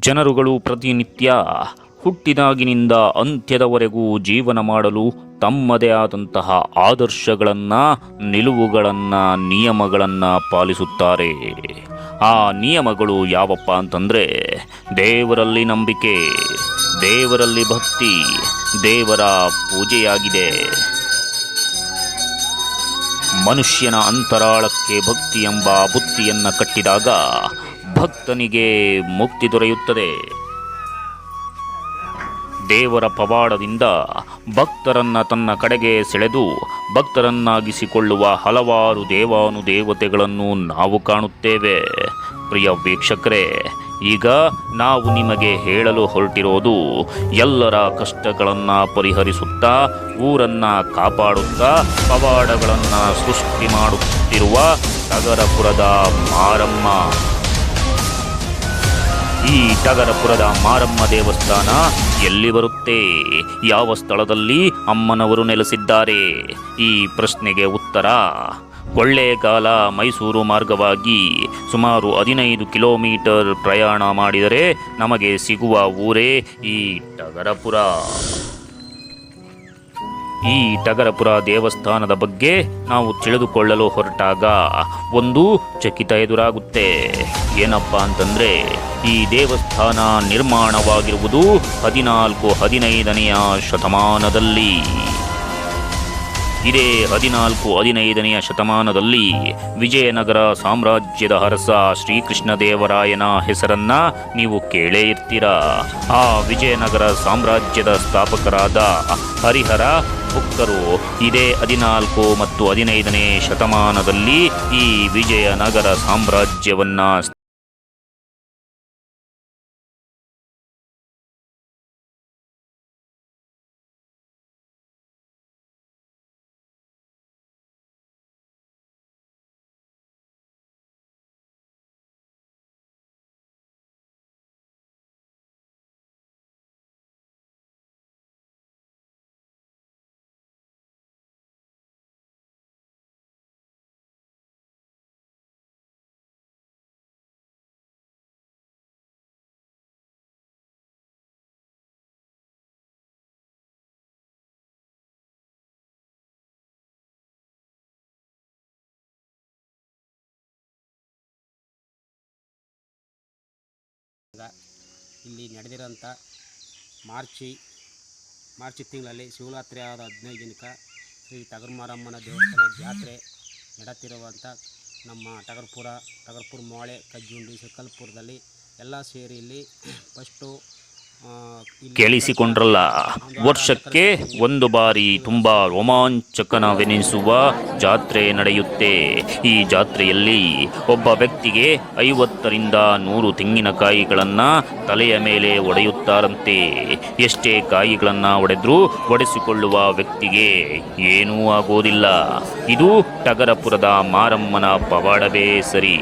ಜನರುಗಳು ಪ್ರತಿನಿತ್ಯ ಹುಟ್ಟಿದಾಗಿನಿಂದ ಅಂತ್ಯದವರೆಗೂ ಜೀವನ ಮಾಡಲು ತಮ್ಮದೇ ಆದಂತಹ ಆದರ್ಶಗಳನ್ನು, ನಿಲುವುಗಳನ್ನು, ನಿಯಮಗಳನ್ನು ಪಾಲಿಸುತ್ತಾರೆ. ಆ ನಿಯಮಗಳು ಯಾವಪ್ಪ ಅಂತಂದರೆ, ದೇವರಲ್ಲಿ ನಂಬಿಕೆ, ದೇವರಲ್ಲಿ ಭಕ್ತಿ, ದೇವರ ಪೂಜೆಯಾಗಿದೆ. ಮನುಷ್ಯನ ಅಂತರಾಳಕ್ಕೆ ಭಕ್ತಿ ಎಂಬ ಬುತ್ತಿಯನ್ನು ಕಟ್ಟಿದಾಗ ಭಕ್ತನಿಗೆ ಮುಕ್ತಿ ದೊರೆಯುತ್ತದೆ. ದೇವರ ಪವಾಡದಿಂದ ಭಕ್ತರನ್ನ ತನ್ನ ಕಡೆಗೆ ಸೆಳೆದು ಭಕ್ತರನ್ನಾಗಿಸಿಕೊಳ್ಳುವ ಹಲವಾರು ದೇವಾನುದೇವತೆಗಳನ್ನು ನಾವು ಕಾಣುತ್ತೇವೆ. ಪ್ರಿಯ ವೀಕ್ಷಕರೇ, ಈಗ ನಾವು ನಿಮಗೆ ಹೇಳಲು ಹೊರಟಿರೋದು ಎಲ್ಲರ ಕಷ್ಟಗಳನ್ನು ಪರಿಹರಿಸುತ್ತಾ, ಊರನ್ನ ಕಾಪಾಡುತ್ತಾ, ಪವಾಡಗಳನ್ನು ಸೃಷ್ಟಿ ಮಾಡುತ್ತಿರುವ ನಗರಪುರದ ಮಾರಮ್ಮ ಈ ಟಗರಪುರದ ಮಾರಮ್ಮ ದೇವಸ್ಥಾನ ಎಲ್ಲಿ ಬರುತ್ತೆ? ಯಾವ ಸ್ಥಳದಲ್ಲಿ ಅಮ್ಮನವರು ನೆಲೆಸಿದ್ದಾರೆ? ಈ ಪ್ರಶ್ನೆಗೆ ಉತ್ತರ ಕೊಳ್ಳೇಗಾಲ ಮೈಸೂರು ಮಾರ್ಗವಾಗಿ ಸುಮಾರು ಹದಿನೈದು ಕಿಲೋಮೀಟರ್ ಪ್ರಯಾಣ ಮಾಡಿದರೆ ನಮಗೆ ಸಿಗುವ ಊರೇ ಈ ಟಗರಪುರ. ಈ ಟಗರಪುರ ದೇವಸ್ಥಾನದ ಬಗ್ಗೆ ನಾವು ತಿಳಿದುಕೊಳ್ಳಲು ಹೊರಟಾಗ ಒಂದು ಚಕಿತ ಎದುರಾಗುತ್ತೆ. ಏನಪ್ಪ ಅಂತಂದ್ರೆ, ಈ ದೇವಸ್ಥಾನ ನಿರ್ಮಾಣವಾಗಿರುವುದು ಹದಿನಾಲ್ಕು ಹದಿನೈದನೆಯ ಶತಮಾನದಲ್ಲಿ. ಇದೇ ಹದಿನಾಲ್ಕು ಹದಿನೈದನೆಯ ಶತಮಾನದಲ್ಲಿ ವಿಜಯನಗರ ಸಾಮ್ರಾಜ್ಯದ ಅರಸ ಶ್ರೀಕೃಷ್ಣದೇವರಾಯನ ಹೆಸರನ್ನ ನೀವು ಕೇಳೇ ಇರ್ತೀರಾ. ಆ ವಿಜಯನಗರ ಸಾಮ್ರಾಜ್ಯದ ಸ್ಥಾಪಕರಾದ ಹರಿಹರ ಬುಕ್ಕರು ಇದೇ ಹದಿನಾಲ್ಕು ಮತ್ತು ಹದಿನೈದನೇ ಶತಮಾನದಲ್ಲಿ ಈ ವಿಜಯನಗರ ಸಾಮ್ರಾಜ್ಯವನ್ನ ಇಲ್ಲಿ ನಡೆದಿರೋಂಥ ಮಾರ್ಚಿ, ಮಾರ್ಚ್ ತಿಂಗಳಲ್ಲಿ ಶಿವರಾತ್ರಿ ಆದ ಹದಿನೈದು ದಿನಕ್ಕೆ ಶ್ರೀ ಟಗರ್ಮಾರಮ್ಮನ ದೇವಸ್ಥಾನ ಜಾತ್ರೆ ನಡೆತಿರುವಂಥ ನಮ್ಮ ಟಗರ್ಪುರ ಟಗರ್ಪುರ ಮೋಳೆ ಕಜ್ಜುಂಡಿ ಸಕಲ್ಪುರದಲ್ಲಿ ಎಲ್ಲ ಸೇರಿ ಇಲ್ಲಿ ಫಸ್ಟು ಕೇಳಿಸಿಕೊಂಡ್ರಲ್ಲ. ವರ್ಷಕ್ಕೆ ಒಂದು ಬಾರಿ ತುಂಬ ರೋಮಾಂಚಕನವೆನಿಸುವ ಜಾತ್ರೆ ನಡೆಯುತ್ತೆ. ಈ ಜಾತ್ರೆಯಲ್ಲಿ ಒಬ್ಬ ವ್ಯಕ್ತಿಗೆ ಐವತ್ತರಿಂದ ನೂರು ತೆಂಗಿನಕಾಯಿಗಳನ್ನು ತಲೆಯ ಮೇಲೆ ಒಡೆಯುತ್ತಾರಂತೆ. ಎಷ್ಟೇ ಕಾಯಿಗಳನ್ನು ಒಡೆದ್ರೂ ಒಡೆಸಿಕೊಳ್ಳುವ ವ್ಯಕ್ತಿಗೆ ಏನೂ ಆಗೋದಿಲ್ಲ. ಇದು ಟಗರಪುರದ ಮಾರಮ್ಮನ ಪವಾಡವೇ ಸರಿ.